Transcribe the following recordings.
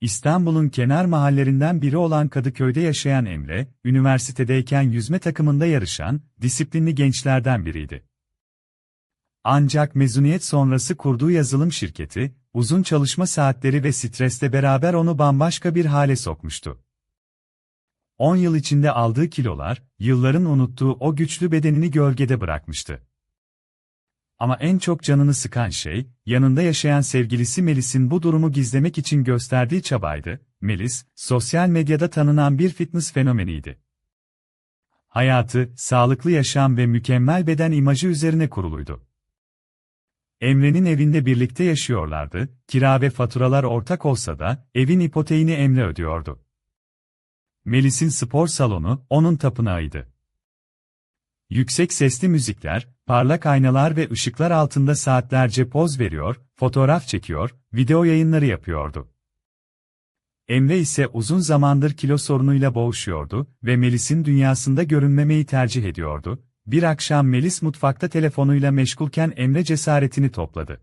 İstanbul'un kenar mahallerinden biri olan Kadıköy'de yaşayan Emre, üniversitedeyken yüzme takımında yarışan, disiplinli gençlerden biriydi. Ancak mezuniyet sonrası kurduğu yazılım şirketi, uzun çalışma saatleri ve stresle beraber onu bambaşka bir hale sokmuştu. 10 yıl içinde aldığı kilolar, yılların unuttuğu o güçlü bedenini gölgede bırakmıştı. Ama en çok canını sıkan şey, yanında yaşayan sevgilisi Melis'in bu durumu gizlemek için gösterdiği çabaydı. Melis, sosyal medyada tanınan bir fitness fenomeniydi. Hayatı, sağlıklı yaşam ve mükemmel beden imajı üzerine kuruluydu. Emre'nin evinde birlikte yaşıyorlardı, kira ve faturalar ortak olsa da, evin ipoteğini Emre ödüyordu. Melis'in spor salonu, onun tapınağıydı. Yüksek sesli müzikler, parlak aynalar ve ışıklar altında saatlerce poz veriyor, fotoğraf çekiyor, video yayınları yapıyordu. Emre ise uzun zamandır kilo sorunuyla boğuşuyordu ve Melis'in dünyasında görünmemeyi tercih ediyordu. Bir akşam Melis mutfakta telefonuyla meşgulken Emre cesaretini topladı.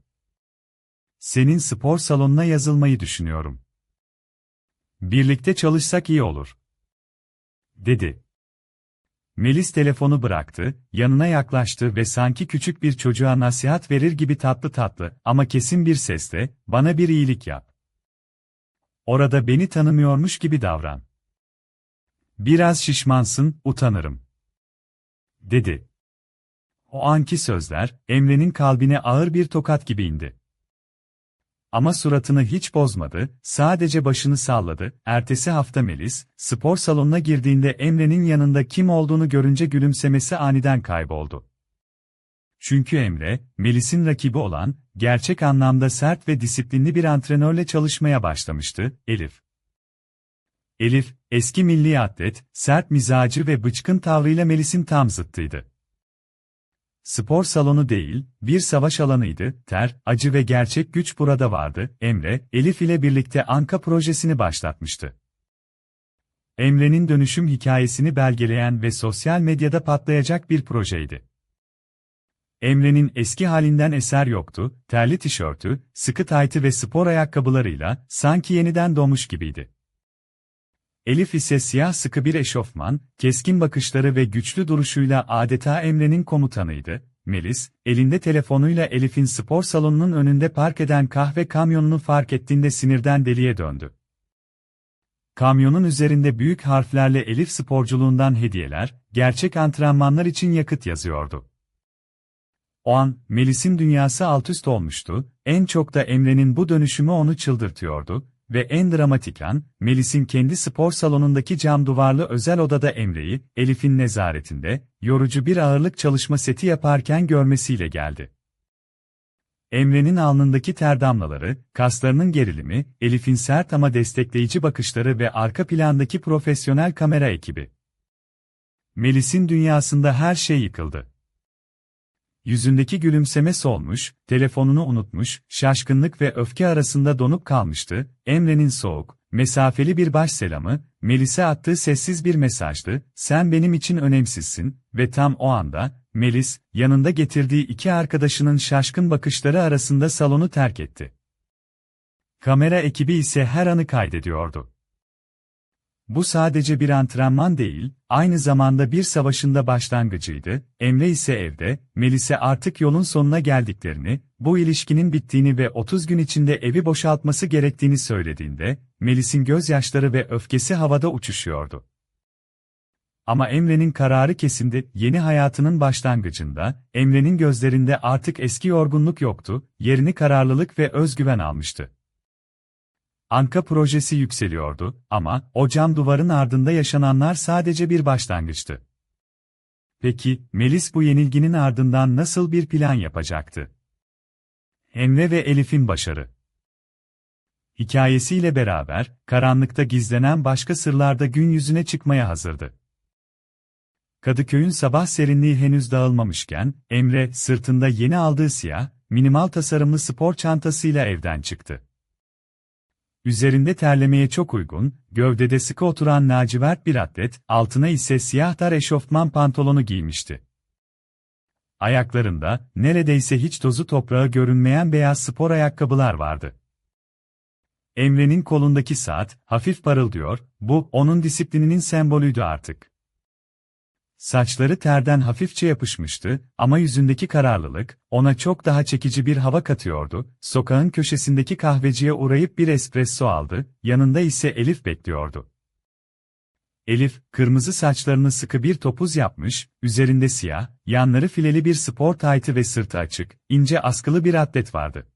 Senin spor salonuna yazılmayı düşünüyorum. Birlikte çalışsak iyi olur. Dedi. Melis telefonu bıraktı, yanına yaklaştı ve sanki küçük bir çocuğa nasihat verir gibi tatlı tatlı ama kesin bir sesle, bana bir iyilik yap. Orada beni tanımıyormuş gibi davran. Biraz şişmansın, utanırım. Dedi. O anki sözler, Emre'nin kalbine ağır bir tokat gibi indi. Ama suratını hiç bozmadı, sadece başını salladı. Ertesi hafta Melis, spor salonuna girdiğinde Emre'nin yanında kim olduğunu görünce gülümsemesi aniden kayboldu. Çünkü Emre, Melis'in rakibi olan, gerçek anlamda sert ve disiplinli bir antrenörle çalışmaya başlamıştı, Elif. Elif, eski milli atlet, sert mizacı ve bıçkın tavrıyla Melis'in tam zıttıydı. Spor salonu değil, bir savaş alanıydı, ter, acı ve gerçek güç burada vardı, Emre, Elif ile birlikte Anka projesini başlatmıştı. Emre'nin dönüşüm hikayesini belgeleyen ve sosyal medyada patlayacak bir projeydi. Emre'nin eski halinden eser yoktu, terli tişörtü, sıkı taytı ve spor ayakkabılarıyla, sanki yeniden doğmuş gibiydi. Elif ise siyah sıkı bir eşofman, keskin bakışları ve güçlü duruşuyla adeta Emre'nin komutanıydı. Melis, elinde telefonuyla Elif'in spor salonunun önünde park eden kahve kamyonunu fark ettiğinde sinirden deliye döndü. Kamyonun üzerinde büyük harflerle Elif sporculuğundan hediyeler, gerçek antrenmanlar için yakıt yazıyordu. O an, Melis'in dünyası altüst olmuştu, en çok da Emre'nin bu dönüşümü onu çıldırtıyordu, ve en dramatik an, Melis'in kendi spor salonundaki cam duvarlı özel odada Emre'yi, Elif'in nezaretinde, yorucu bir ağırlık çalışma seti yaparken görmesiyle geldi. Emre'nin alnındaki ter damlaları, kaslarının gerilimi, Elif'in sert ama destekleyici bakışları ve arka plandaki profesyonel kamera ekibi. Melis'in dünyasında her şey yıkıldı. Yüzündeki gülümseme solmuş, telefonunu unutmuş, şaşkınlık ve öfke arasında donup kalmıştı, Emre'nin soğuk, mesafeli bir baş selamı, Melis'e attığı sessiz bir mesajdı, sen benim için önemsizsin, ve tam o anda, Melis, yanında getirdiği iki arkadaşının şaşkın bakışları arasında salonu terk etti. Kamera ekibi ise her anı kaydediyordu. Bu sadece bir antrenman değil, aynı zamanda bir savaşında başlangıcıydı. Emre ise evde, Melis'e artık yolun sonuna geldiklerini, bu ilişkinin bittiğini ve 30 gün içinde evi boşaltması gerektiğini söylediğinde, Melis'in gözyaşları ve öfkesi havada uçuşuyordu. Ama Emre'nin kararı kesindi, yeni hayatının başlangıcında, Emre'nin gözlerinde artık eski yorgunluk yoktu, yerini kararlılık ve özgüven almıştı. Anka projesi yükseliyordu ama o cam duvarın ardında yaşananlar sadece bir başlangıçtı. Peki, Melis bu yenilginin ardından nasıl bir plan yapacaktı? Emre ve Elif'in başarı. Hikayesiyle beraber, karanlıkta gizlenen başka sırlar da gün yüzüne çıkmaya hazırdı. Kadıköy'ün sabah serinliği henüz dağılmamışken, Emre, sırtında yeni aldığı siyah, minimal tasarımlı spor çantasıyla evden çıktı. Üzerinde terlemeye çok uygun, gövdede sıkı oturan lacivert bir atlet, altına ise siyah dar eşofman pantolonu giymişti. Ayaklarında, neredeyse hiç tozu toprağı görünmeyen beyaz spor ayakkabılar vardı. Emre'nin kolundaki saat, hafif parıldıyor, bu, onun disiplininin sembolüydü artık. Saçları terden hafifçe yapışmıştı ama yüzündeki kararlılık, ona çok daha çekici bir hava katıyordu. Sokağın köşesindeki kahveciye uğrayıp bir espresso aldı, yanında ise Elif bekliyordu. Elif, kırmızı saçlarını sıkı bir topuz yapmış, üzerinde siyah, yanları fileli bir spor taytı ve sırtı açık, ince askılı bir atlet vardı.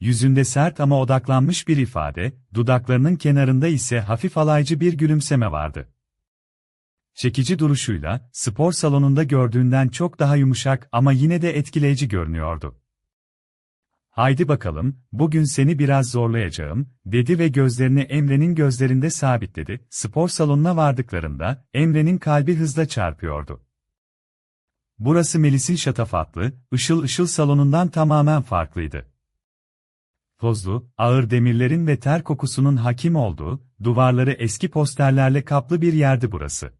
Yüzünde sert ama odaklanmış bir ifade, dudaklarının kenarında ise hafif alaycı bir gülümseme vardı. Çekici duruşuyla, spor salonunda gördüğünden çok daha yumuşak ama yine de etkileyici görünüyordu. Haydi bakalım, bugün seni biraz zorlayacağım, dedi ve gözlerini Emre'nin gözlerinde sabitledi. Spor salonuna vardıklarında, Emre'nin kalbi hızla çarpıyordu. Burası Melis'in şatafatlı, ışıl ışıl salonundan tamamen farklıydı. Tozlu, ağır demirlerin ve ter kokusunun hakim olduğu, duvarları eski posterlerle kaplı bir yerdi burası.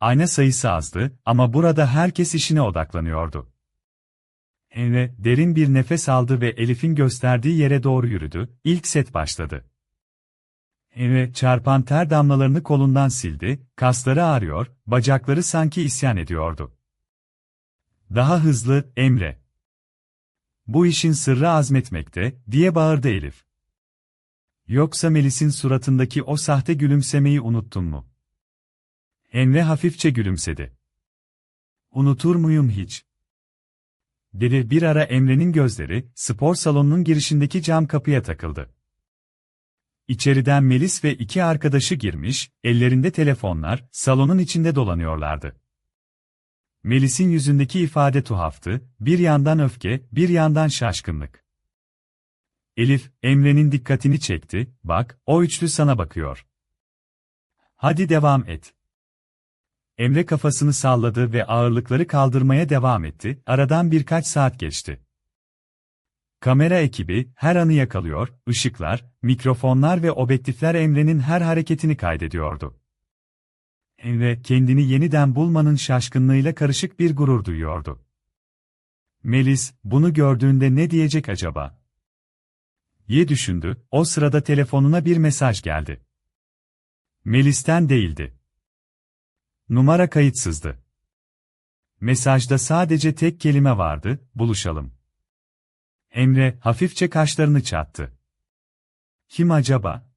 Ayna sayısı azdı ama burada herkes işine odaklanıyordu. Emre, derin bir nefes aldı ve Elif'in gösterdiği yere doğru yürüdü, ilk set başladı. Emre, çarpan ter damlalarını kolundan sildi, kasları ağrıyor, bacakları sanki isyan ediyordu. Daha hızlı, Emre. Bu işin sırrı azmetmekte, diye bağırdı Elif. Yoksa Melis'in suratındaki o sahte gülümsemeyi unuttun mu? Emre hafifçe gülümsedi. Unutur muyum hiç? Dedi bir ara Emre'nin gözleri, spor salonunun girişindeki cam kapıya takıldı. İçeriden Melis ve iki arkadaşı girmiş, ellerinde telefonlar, salonun içinde dolanıyorlardı. Melis'in yüzündeki ifade tuhaftı, bir yandan öfke, bir yandan şaşkınlık. Elif, Emre'nin dikkatini çekti, bak, o üçlü sana bakıyor. Hadi devam et. Emre kafasını salladı ve ağırlıkları kaldırmaya devam etti, aradan birkaç saat geçti. Kamera ekibi, her anı yakalıyor, ışıklar, mikrofonlar ve objektifler Emre'nin her hareketini kaydediyordu. Emre, kendini yeniden bulmanın şaşkınlığıyla karışık bir gurur duyuyordu. Melis, bunu gördüğünde ne diyecek acaba? diye düşündü, o sırada telefonuna bir mesaj geldi. Melis'ten değildi. Numara kayıtsızdı. Mesajda sadece tek kelime vardı, buluşalım. Emre, hafifçe kaşlarını çattı. Kim acaba?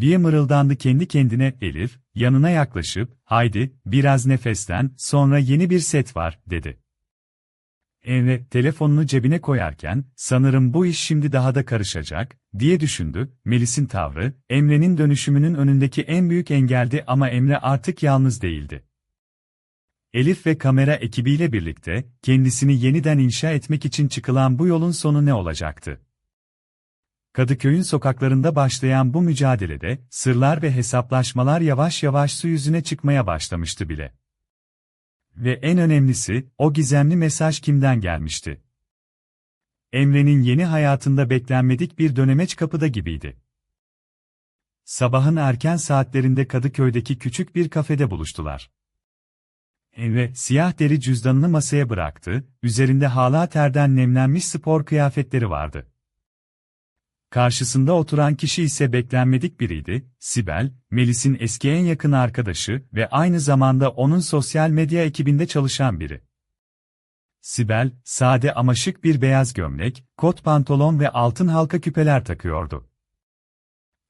diye mırıldandı kendi kendine Elif, yanına yaklaşıp, haydi, biraz nefesten, sonra yeni bir set var, dedi. Emre, telefonunu cebine koyarken, sanırım bu iş şimdi daha da karışacak, diye düşündü, Melis'in tavrı, Emre'nin dönüşümünün önündeki en büyük engeldi ama Emre artık yalnız değildi. Elif ve kamera ekibiyle birlikte, kendisini yeniden inşa etmek için çıkılan bu yolun sonu ne olacaktı? Kadıköy'ün sokaklarında başlayan bu mücadelede, sırlar ve hesaplaşmalar yavaş yavaş su yüzüne çıkmaya başlamıştı bile. Ve en önemlisi, o gizemli mesaj kimden gelmişti? Emre'nin yeni hayatında beklenmedik bir dönemeç kapıda gibiydi. Sabahın erken saatlerinde Kadıköy'deki küçük bir kafede buluştular. Emre, siyah deri cüzdanını masaya bıraktı, üzerinde hala terden nemlenmiş spor kıyafetleri vardı. Karşısında oturan kişi ise beklenmedik biriydi, Sibel, Melis'in eski en yakın arkadaşı ve aynı zamanda onun sosyal medya ekibinde çalışan biri. Sibel, sade ama şık bir beyaz gömlek, kot pantolon ve altın halka küpeler takıyordu.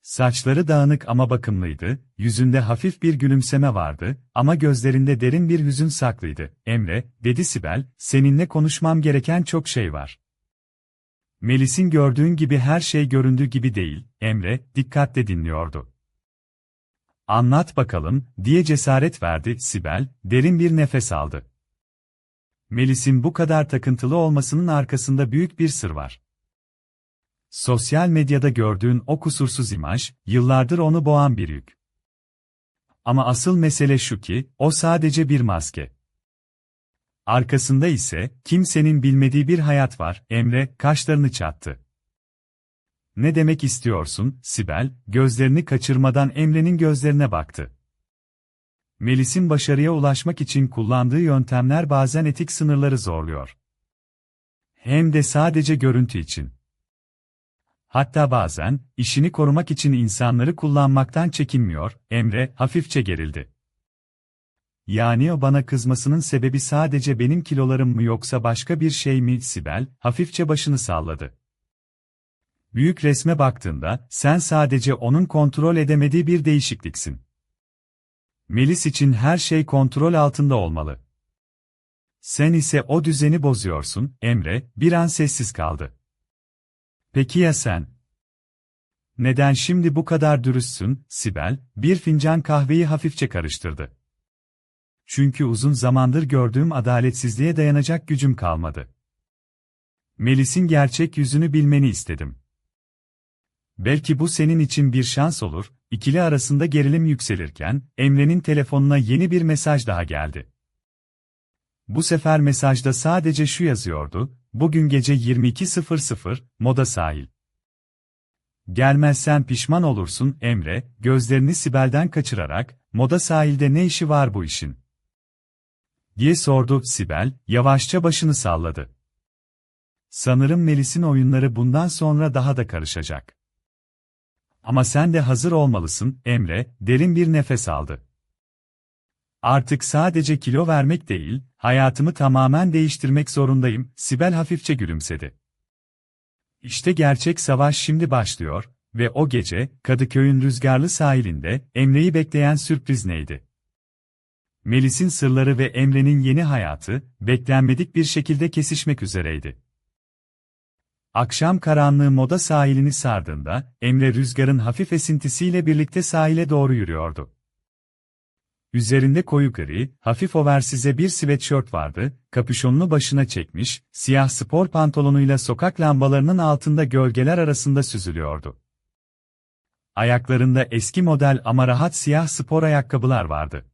Saçları dağınık ama bakımlıydı, yüzünde hafif bir gülümseme vardı ama gözlerinde derin bir hüzün saklıydı. Emre, dedi Sibel, seninle konuşmam gereken çok şey var. Melis'in gördüğün gibi her şey göründüğü gibi değil, Emre, dikkatle dinliyordu. Anlat bakalım, diye cesaret verdi Sibel, derin bir nefes aldı. Melis'in bu kadar takıntılı olmasının arkasında büyük bir sır var. Sosyal medyada gördüğün o kusursuz imaj, yıllardır onu boğan bir yük. Ama asıl mesele şu ki, o sadece bir maske. Arkasında ise, kimsenin bilmediği bir hayat var, Emre, kaşlarını çattı. Ne demek istiyorsun, Sibel, gözlerini kaçırmadan Emre'nin gözlerine baktı. Melis'in başarıya ulaşmak için kullandığı yöntemler bazen etik sınırları zorluyor. Hem de sadece görüntü için. Hatta bazen, işini korumak için insanları kullanmaktan çekinmiyor, Emre, hafifçe gerildi. Yani o bana kızmasının sebebi sadece benim kilolarım mı yoksa başka bir şey mi, Sibel, hafifçe başını salladı. Büyük resme baktığında, sen sadece onun kontrol edemediği bir değişikliksin. Melis için her şey kontrol altında olmalı. Sen ise o düzeni bozuyorsun, Emre, bir an sessiz kaldı. Peki ya sen? Neden şimdi bu kadar dürüstsün, Sibel, bir fincan kahveyi hafifçe karıştırdı. Çünkü uzun zamandır gördüğüm adaletsizliğe dayanacak gücüm kalmadı. Melis'in gerçek yüzünü bilmeni istedim. Belki bu senin için bir şans olur, ikili arasında gerilim yükselirken, Emre'nin telefonuna yeni bir mesaj daha geldi. Bu sefer mesajda sadece şu yazıyordu, bugün gece 22.00, Moda Sahil. Gelmezsen pişman olursun, Emre, gözlerini Sibel'den kaçırarak, Moda Sahil'de ne işi var bu işin? Diye sordu Sibel, yavaşça başını salladı. Sanırım Melis'in oyunları bundan sonra daha da karışacak. Ama sen de hazır olmalısın, Emre, derin bir nefes aldı. Artık sadece kilo vermek değil, hayatımı tamamen değiştirmek zorundayım, Sibel hafifçe gülümsedi. İşte gerçek savaş şimdi başlıyor ve o gece, Kadıköy'ün rüzgarlı sahilinde, Emre'yi bekleyen sürpriz neydi? Melis'in sırları ve Emre'nin yeni hayatı, beklenmedik bir şekilde kesişmek üzereydi. Akşam karanlığı moda sahilini sardığında, Emre rüzgarın hafif esintisiyle birlikte sahile doğru yürüyordu. Üzerinde koyu gri, hafif oversize bir sweatshirt vardı, kapüşonunu başına çekmiş, siyah spor pantolonuyla sokak lambalarının altında gölgeler arasında süzülüyordu. Ayaklarında eski model ama rahat siyah spor ayakkabılar vardı.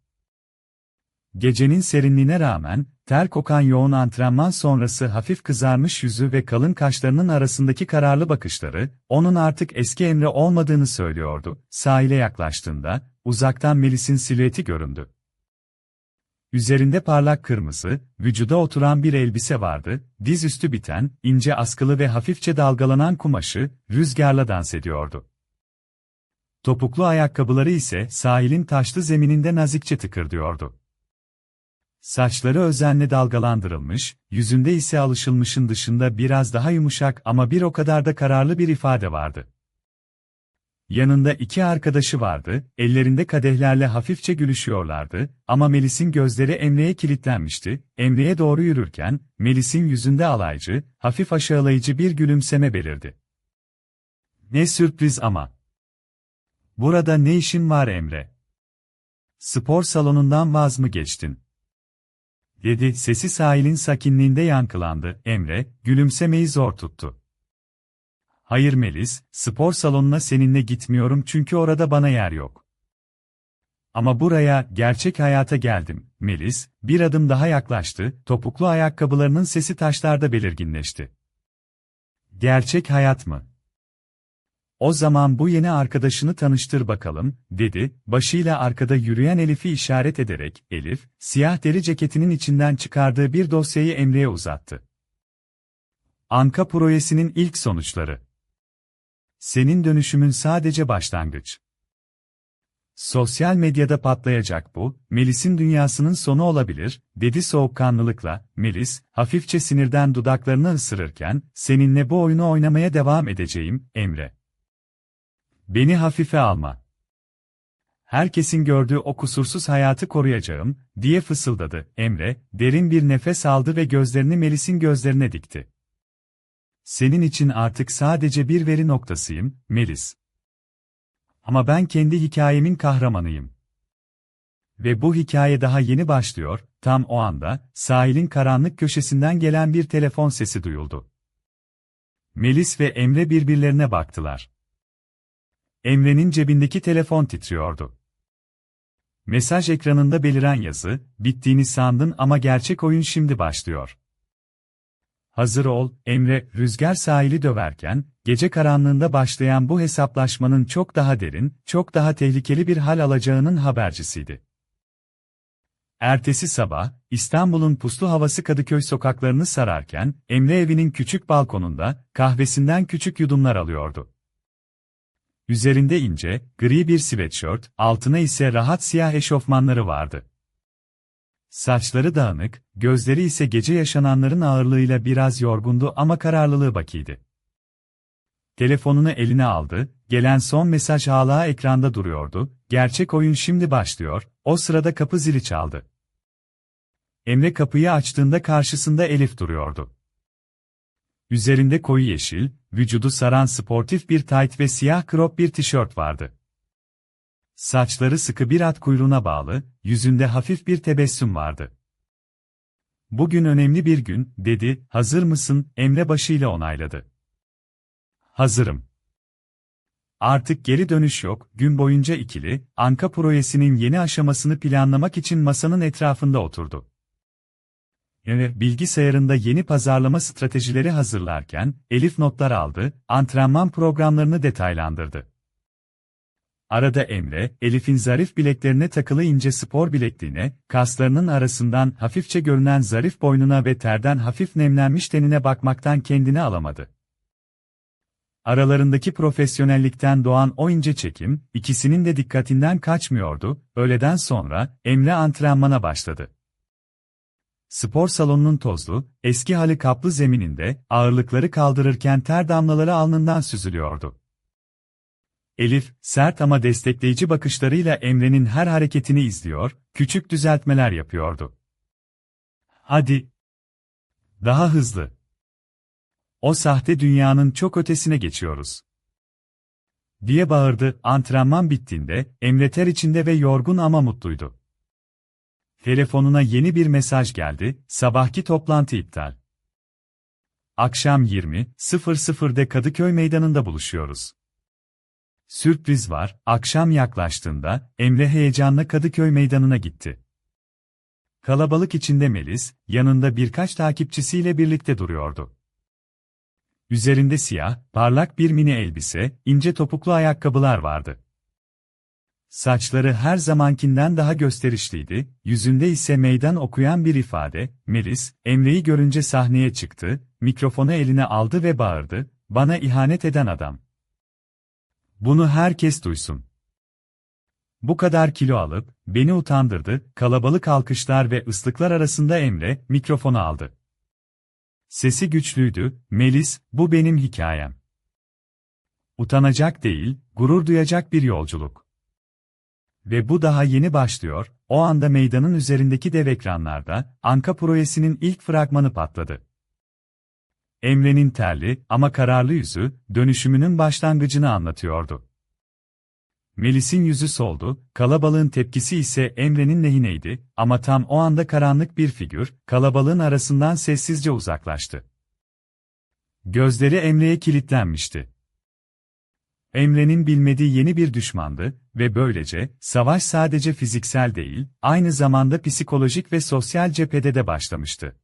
Gecenin serinliğine rağmen, ter kokan yoğun antrenman sonrası hafif kızarmış yüzü ve kalın kaşlarının arasındaki kararlı bakışları, onun artık eski Emre olmadığını söylüyordu. Sahile yaklaştığında, uzaktan Melis'in silüeti göründü. Üzerinde parlak kırmızı, vücuda oturan bir elbise vardı, dizüstü biten, ince askılı ve hafifçe dalgalanan kumaşı, rüzgarla dans ediyordu. Topuklu ayakkabıları ise sahilin taşlı zemininde nazikçe tıkırdıyordu. Saçları özenle dalgalandırılmış, yüzünde ise alışılmışın dışında biraz daha yumuşak ama bir o kadar da kararlı bir ifade vardı. Yanında iki arkadaşı vardı, ellerinde kadehlerle hafifçe gülüşüyorlardı ama Melis'in gözleri Emre'ye kilitlenmişti. Emre'ye doğru yürürken, Melis'in yüzünde alaycı, hafif aşağılayıcı bir gülümseme belirdi. Ne sürpriz ama. Burada ne işin var Emre? Spor salonundan vaz mı geçtin? Dedi, sesi sahilin sakinliğinde yankılandı, Emre, gülümsemeyi zor tuttu. Hayır Melis, spor salonuna seninle gitmiyorum çünkü orada bana yer yok. Ama buraya, gerçek hayata geldim, Melis, bir adım daha yaklaştı, topuklu ayakkabılarının sesi taşlarda belirginleşti. Gerçek hayat mı? O zaman bu yeni arkadaşını tanıştır bakalım, dedi, başıyla arkada yürüyen Elif'i işaret ederek, Elif, siyah deri ceketinin içinden çıkardığı bir dosyayı Emre'ye uzattı. Anka projesinin ilk sonuçları. Senin dönüşümün sadece başlangıç. Sosyal medyada patlayacak bu, Melis'in dünyasının sonu olabilir, dedi soğukkanlılıkla, Melis, hafifçe sinirden dudaklarını ısırırken, seninle bu oyunu oynamaya devam edeceğim, Emre. Beni hafife alma. Herkesin gördüğü o kusursuz hayatı koruyacağım, diye fısıldadı. Emre, derin bir nefes aldı ve gözlerini Melis'in gözlerine dikti. Senin için artık sadece bir veri noktasıyım, Melis. Ama ben kendi hikayemin kahramanıyım. Ve bu hikaye daha yeni başlıyor, tam o anda, sahilin karanlık köşesinden gelen bir telefon sesi duyuldu. Melis ve Emre birbirlerine baktılar. Emre'nin cebindeki telefon titriyordu. Mesaj ekranında beliren yazı, bittiğini sandın ama gerçek oyun şimdi başlıyor. Hazır ol, Emre, rüzgar sahili döverken, gece karanlığında başlayan bu hesaplaşmanın çok daha derin, çok daha tehlikeli bir hal alacağının habercisiydi. Ertesi sabah, İstanbul'un puslu havası Kadıköy sokaklarını sararken, Emre evinin küçük balkonunda, kahvesinden küçük yudumlar alıyordu. Üzerinde ince, gri bir sweatshirt, altına ise rahat siyah eşofmanları vardı. Saçları dağınık, gözleri ise gece yaşananların ağırlığıyla biraz yorgundu ama kararlılığı bakiydi. Telefonunu eline aldı, gelen son mesaj hala ekranda duruyordu, gerçek oyun şimdi başlıyor, o sırada kapı zili çaldı. Emre kapıyı açtığında karşısında Elif duruyordu. Üzerinde koyu yeşil, vücudu saran sportif bir tayt ve siyah crop bir tişört vardı. Saçları sıkı bir at kuyruğuna bağlı, yüzünde hafif bir tebessüm vardı. Bugün önemli bir gün, dedi, hazır mısın, Emre başıyla onayladı. Hazırım. Artık geri dönüş yok, gün boyunca ikili, Anka projesinin yeni aşamasını planlamak için masanın etrafında oturdu. Yani bilgisayarında yeni pazarlama stratejileri hazırlarken, Elif notlar aldı, antrenman programlarını detaylandırdı. Arada Emre, Elif'in zarif bileklerine takılı ince spor bilekliğine, kaslarının arasından hafifçe görünen zarif boynuna ve terden hafif nemlenmiş tenine bakmaktan kendini alamadı. Aralarındaki profesyonellikten doğan o ince çekim, ikisinin de dikkatinden kaçmıyordu, öğleden sonra, Emre antrenmana başladı. Spor salonunun tozlu, eski halı kaplı zemininde, ağırlıkları kaldırırken ter damlaları alnından süzülüyordu. Elif, sert ama destekleyici bakışlarıyla Emre'nin her hareketini izliyor, küçük düzeltmeler yapıyordu. Hadi. Daha hızlı. O sahte dünyanın çok ötesine geçiyoruz. Diye bağırdı, antrenman bittiğinde, Emre ter içinde ve yorgun ama mutluydu. Telefonuna yeni bir mesaj geldi, sabahki toplantı iptal. Akşam 20.00'de Kadıköy Meydanı'nda buluşuyoruz. Sürpriz var, akşam yaklaştığında, Emre heyecanla Kadıköy Meydanı'na gitti. Kalabalık içinde Melis, yanında birkaç takipçisiyle birlikte duruyordu. Üzerinde siyah, parlak bir mini elbise, ince topuklu ayakkabılar vardı. Saçları her zamankinden daha gösterişliydi, yüzünde ise meydan okuyan bir ifade, Melis, Emre'yi görünce sahneye çıktı, mikrofonu eline aldı ve bağırdı, bana ihanet eden adam. Bunu herkes duysun. Bu kadar kilo alıp, beni utandırdı, kalabalık alkışlar ve ıslıklar arasında Emre, mikrofonu aldı. Sesi güçlüydü, Melis, bu benim hikayem. Utanacak değil, gurur duyacak bir yolculuk. Ve bu daha yeni başlıyor, o anda meydanın üzerindeki dev ekranlarda, Anka projesinin ilk fragmanı patladı. Emre'nin terli ama kararlı yüzü, dönüşümünün başlangıcını anlatıyordu. Melis'in yüzü soldu, kalabalığın tepkisi ise Emre'nin lehineydi ama tam o anda karanlık bir figür, kalabalığın arasından sessizce uzaklaştı. Gözleri Emre'ye kilitlenmişti. Emre'nin bilmediği yeni bir düşmandı ve böylece, savaş sadece fiziksel değil, aynı zamanda psikolojik ve sosyal cephede de başlamıştı.